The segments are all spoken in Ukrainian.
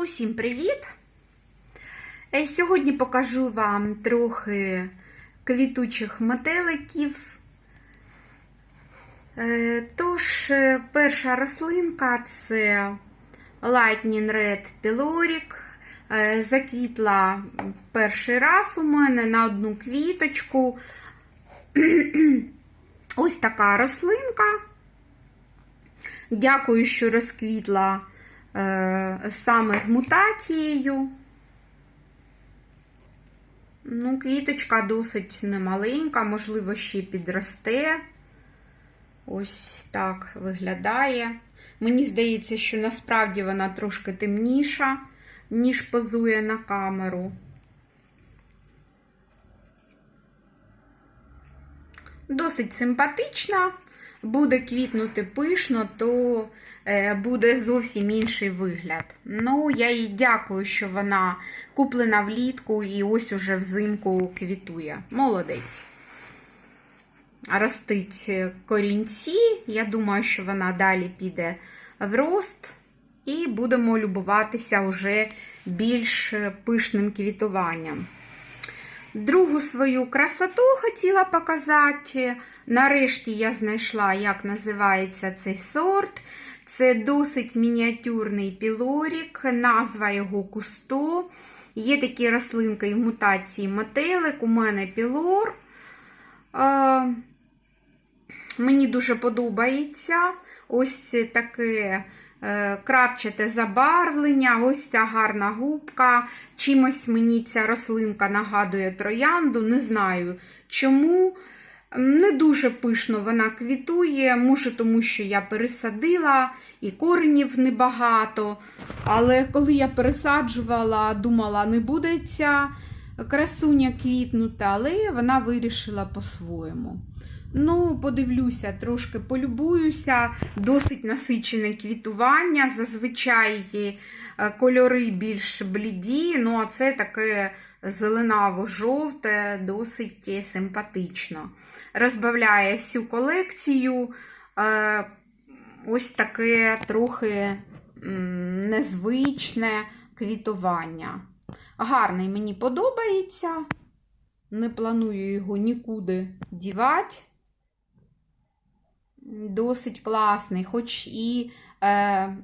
Усім привіт! Е, Сьогодні покажу вам трохи квітучих метеликів. Е, Тож, е, перша рослинка це Lightning Red Pyloric. Заквітла перший раз у мене на одну квіточку. Ось така рослинка. Дякую, що розквітла саме з мутацією. Ну, квіточка досить немаленька, можливо, ще підросте. Ось так виглядає. Мені здається, що насправді вона трошки темніша, ніж позує на камеру. Досить симпатична. Буде квітнути пишно, то е, буде зовсім інший вигляд. Ну, я їй дякую, що вона куплена влітку і ось уже взимку квітує. Молодець. Ростить корінці. Я думаю, що вона далі піде в рост. І будемо любуватися вже більш пишним квітуванням. Другу свою красоту хотіла показати. Нарешті я знайшла, як називається цей сорт. Це досить мініатюрний пілорік, назва його кусто. Є такі рослинки і мутації метелик. У мене пілор. Е, мені дуже подобається ось таке крапчате забарвлення, ось ця гарна губка. Чимось мені ця рослинка нагадує троянду. Не знаю чому. Не дуже пишно вона квітує, може, тому що я пересадила і коренів небагато. Але коли я пересаджувала, думала, не буде ця красуня квітнути, але вона вирішила по-своєму. Ну, подивлюся, трошки полюбуюся, досить насичене квітування. Зазвичай е, кольори більш бліді, ну а це таке зеленаво-жовте, досить симпатично. Розбавляє всю колекцію. Е, Ось таке трохи незвичне квітування. Гарний мені подобається. Не планую його нікуди дівати. Досить класний, хоч і е,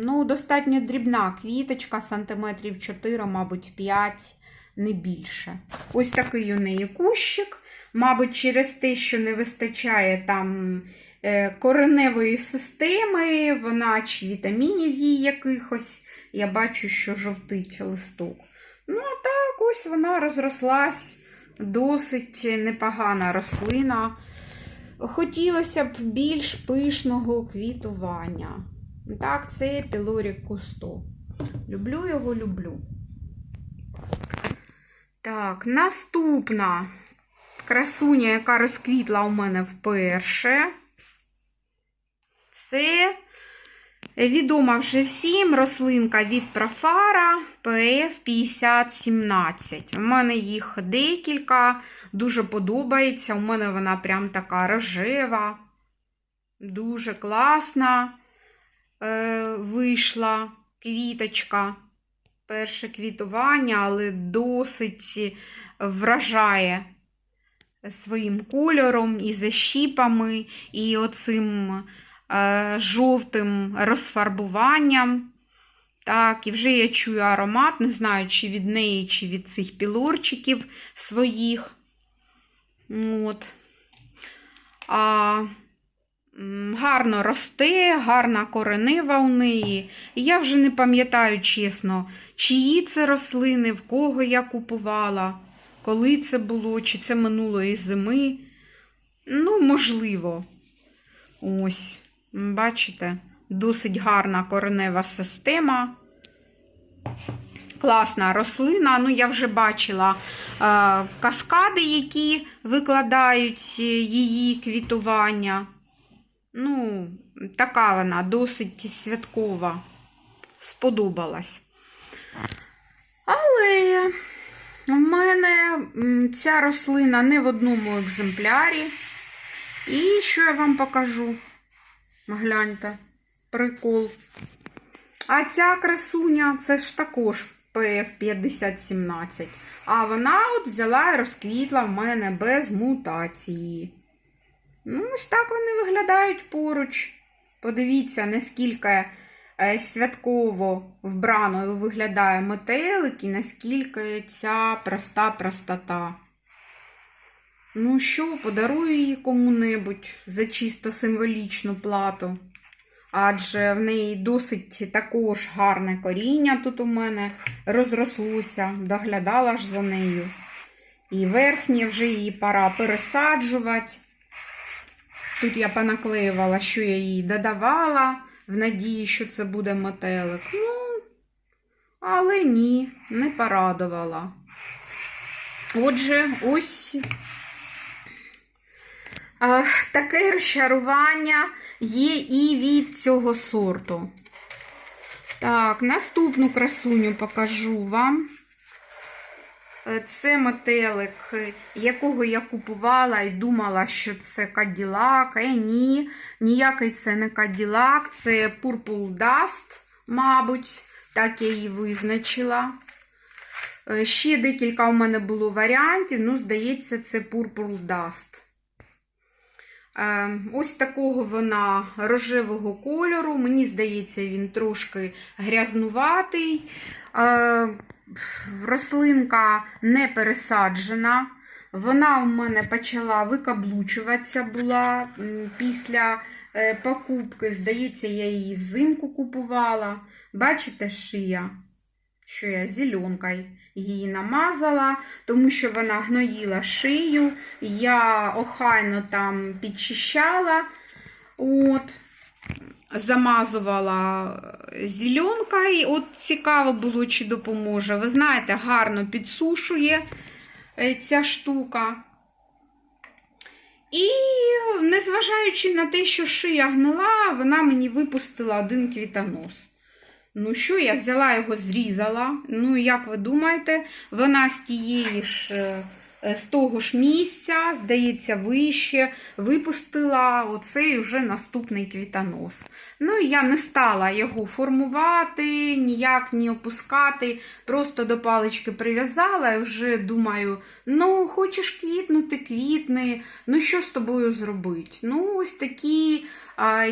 ну, достатньо дрібна квіточка, сантиметрів 4, мабуть, 5, не більше. Ось такий у неї кущик. Мабуть, через те, що не вистачає там е, кореневої системи, вона чи вітамінів їй якихось. Я бачу, що жовтить листок. Ну, а так, ось вона розрослась. Досить непогана рослина. Хотілося б більш пишного квітування. Так, це пілорік кусто. Люблю його, люблю. Так, наступна красуня, яка розквітла у мене вперше. Це відома вже всім рослинка від профара PF 5017. У мене їх декілька, дуже подобається. У мене вона прям така рожева, дуже класна е, вийшла квіточка. Перше квітування, але досить вражає своїм кольором і защіпами, і оцим жовтим розфарбуванням. Так, і вже я чую аромат, не знаю, чи від неї, чи від цих пілорчиків своїх. От. А, гарно росте, гарна коренева у неї. І я вже не пам'ятаю, чесно, чиї це рослини, в кого я купувала, коли це було, чи це минулої зими. Ну, можливо. Ось, бачите, досить гарна коренева система. Класна рослина. Ну, я вже бачила е, каскади, які викладають її квітування. Ну, така вона досить святкова. Сподобалась. Але в мене ця рослина не в одному екземплярі. І що я вам покажу? Гляньте, прикол. А ця красуня, це ж також PF 5017. А вона от взяла і розквітла в мене без мутації. Ну, ось так вони виглядають поруч. Подивіться, наскільки е, святково вбраною виглядає метелик і наскільки ця проста простота. Ну що, подарую її кому-небудь за чисто символічну плату. Адже в неї досить також гарне коріння тут у мене розрослося, доглядала ж за нею. І верхнє вже її пора пересаджувати. Тут я понаклеювала, що я їй додавала, в надії, що це буде метелик. Ну, але ні, не порадувала. Отже, ось таке розчарування є і від цього сорту. Так, наступну красуню покажу вам. Е, Це метелик, якого я купувала і думала, що це Каділак. Е, ні, ніякий це не Каділак, це Purple Dust, мабуть, так я її визначила. Е, Ще декілька у мене було варіантів, ну, здається, це Purple Dust. Е, Ось такого вона рожевого кольору. Мені здається, він трошки грязнуватий. Е, Рослинка не пересаджена. Вона у мене почала викаблучуватися була після е, покупки. Здається, я її взимку купувала. Бачите, шия, що я зеленкою її намазала, тому що вона гноїла шию. Я охайно там підчищала. От замазувала зеленкою. От цікаво було, чи допоможе. Ви знаєте, гарно підсушує е, ця штука. І, незважаючи на те, що шия гнила, вона мені випустила один квітонос. Ну що, я взяла його, зрізала. Ну, як ви думаєте, вона з тієї ж. Е, з того ж місця, здається, вище, випустила оцей уже наступний квітонос. Ну, я не стала його формувати, ніяк не опускати, просто до палички прив'язала і вже думаю, ну, хочеш квітнути, квітни, ну що з тобою зробити? Ну, ось такі,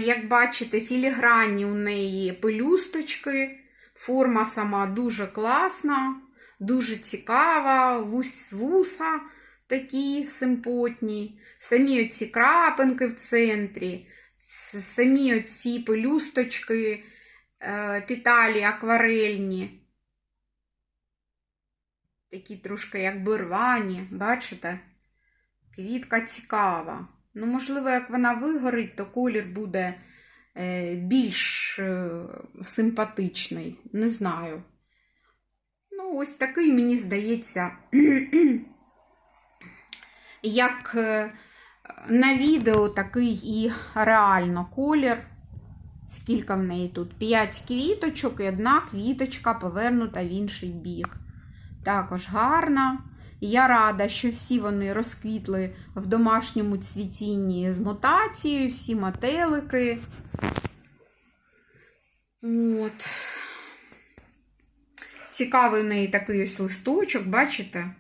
як бачите, філігранні у неї пелюсточки, форма сама дуже класна. Дуже цікава, вусь вуса такі симпотні, самі оці крапинки в центрі, самі оці пелюсточки, е, піталі акварельні. Такі трошки якби рвані, бачите? Квітка цікава. Ну, можливо, як вона вигорить, то колір буде е, більш е, симпатичний. Не знаю. Ось такий, мені здається, як е, на відео такий і реально колір. Скільки в неї тут? 5 квіточок і одна квіточка повернута в інший бік. Також гарна. Я рада, що всі вони розквітли в домашньому цвітінні з мутацією, всі метелики. От. Цікавий в неї такий ось листочок, бачите?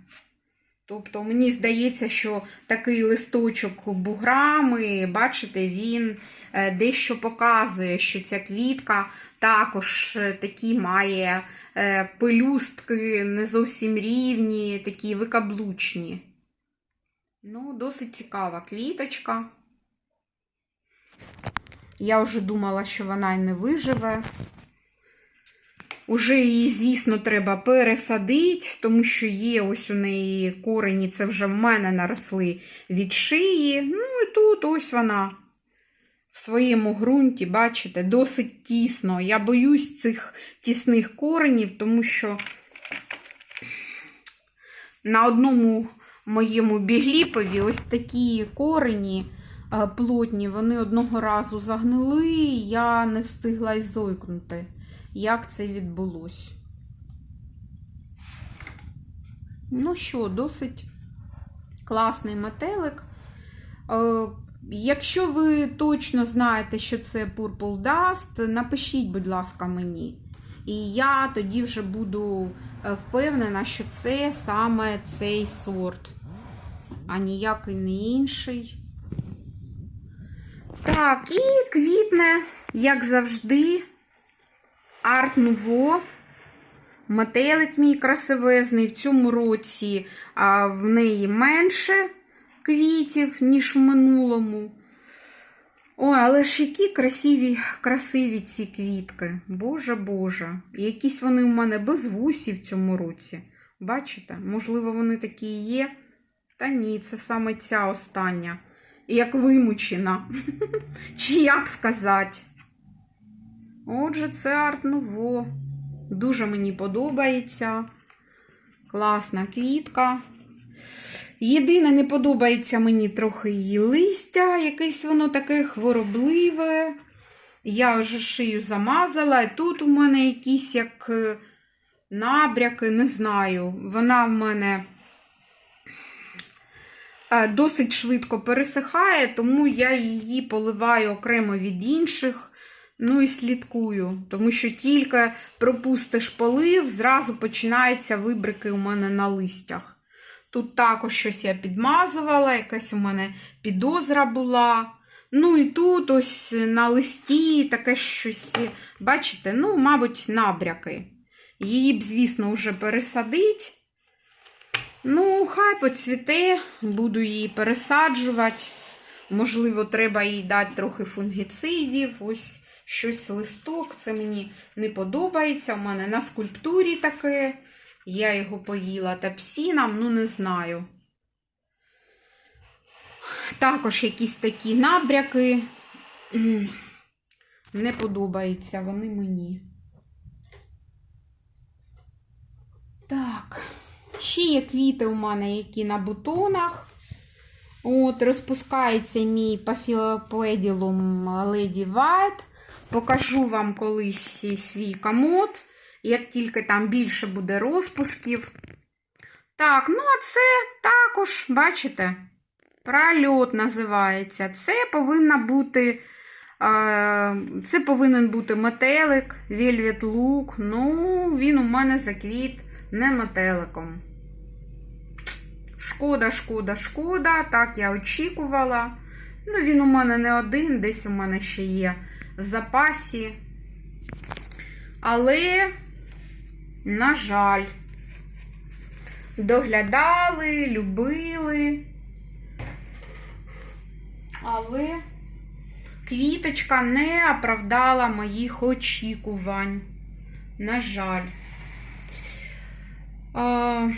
Тобто, мені здається, що такий листочок буграми, бачите, він е, дещо показує, що ця квітка також е, такі має е, пелюстки не зовсім рівні, такі викаблучні. Ну, досить цікава квіточка. Я вже думала, що вона й не виживе. Уже її, звісно, треба пересадити, тому що є ось у неї корені, це вже в мене наросли від шиї. Ну і тут ось вона в своєму ґрунті, бачите, досить тісно. Я боюсь цих тісних коренів, тому що на одному моєму бігліпові ось такі корені е, плотні, вони одного разу загнили, і я не встигла й зойкнути як це відбулося. Ну що, досить класний метелик. Е, Якщо ви точно знаєте, що це Purple Dust, напишіть, будь ласка, мені. І я тоді вже буду е, впевнена, що це саме цей сорт, а ніякий не інший. Так, і квітне, як завжди, арт нуво. Метелик мій красивезний. В цьому році а, в неї менше квітів, ніж в минулому. Ой, але ж які красиві, красиві ці квітки. Боже Боже. Якісь вони у мене без вусів в цьому році. Бачите? Можливо, вони такі є. Та ні, це саме ця остання. Як вимучена. Чи як сказати? Отже, це арт нуво. Дуже мені подобається. Класна квітка. Єдине, не подобається мені трохи її листя, якесь воно таке хворобливе. Я вже шию замазала, і тут у мене якісь як е, набряки, не знаю. Вона в мене е, досить швидко пересихає, тому я її поливаю окремо від інших. Ну і слідкую, тому що тільки пропустиш полив, зразу починаються вибрики у мене на листях. Тут також щось я підмазувала, якась у мене підозра була. Ну і тут ось на листі таке щось, бачите, ну, мабуть, набряки. Її б, звісно, вже пересадить. Ну, хай поцвіте, буду її пересаджувати. Можливо, треба їй дати трохи фунгіцидів. Ось щось листок. Це мені не подобається. У мене на скульптурі таке. Я його поїла тапсіном, ну не знаю. Також якісь такі набряки. Не подобаються вони мені. Так, ще є квіти у мене, які на бутонах. От, розпускається мій пафілопледілум Lady White. Покажу вам колись свій комод, як тільки там більше буде розпусків. Так, ну а це також, бачите, прольот називається. Це повинна бути. е, Це повинен бути метелик, Look. Ну, він у мене заквіт не метеликом. Шкода, шкода, шкода. Так, я очікувала. Ну, він у мене не один, десь у мене ще є в запасі. Але, на жаль, доглядали, любили. Але квіточка не оправдала моїх очікувань. На жаль. А,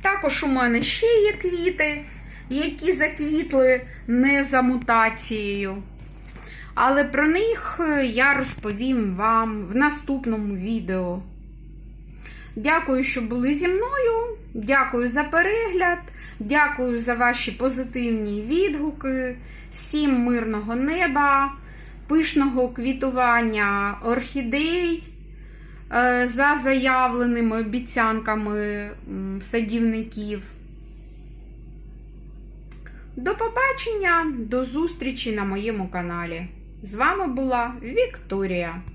також у мене ще є квіти, які заквітли не за мутацією. Але про них я розповім вам в наступному відео. Дякую, що були зі мною. Дякую за перегляд. Дякую за ваші позитивні відгуки. Всім мирного неба, пишного квітування орхідей е, за заявленими обіцянками садівників. До побачення, до зустрічі на моєму каналі. З вами була Вікторія.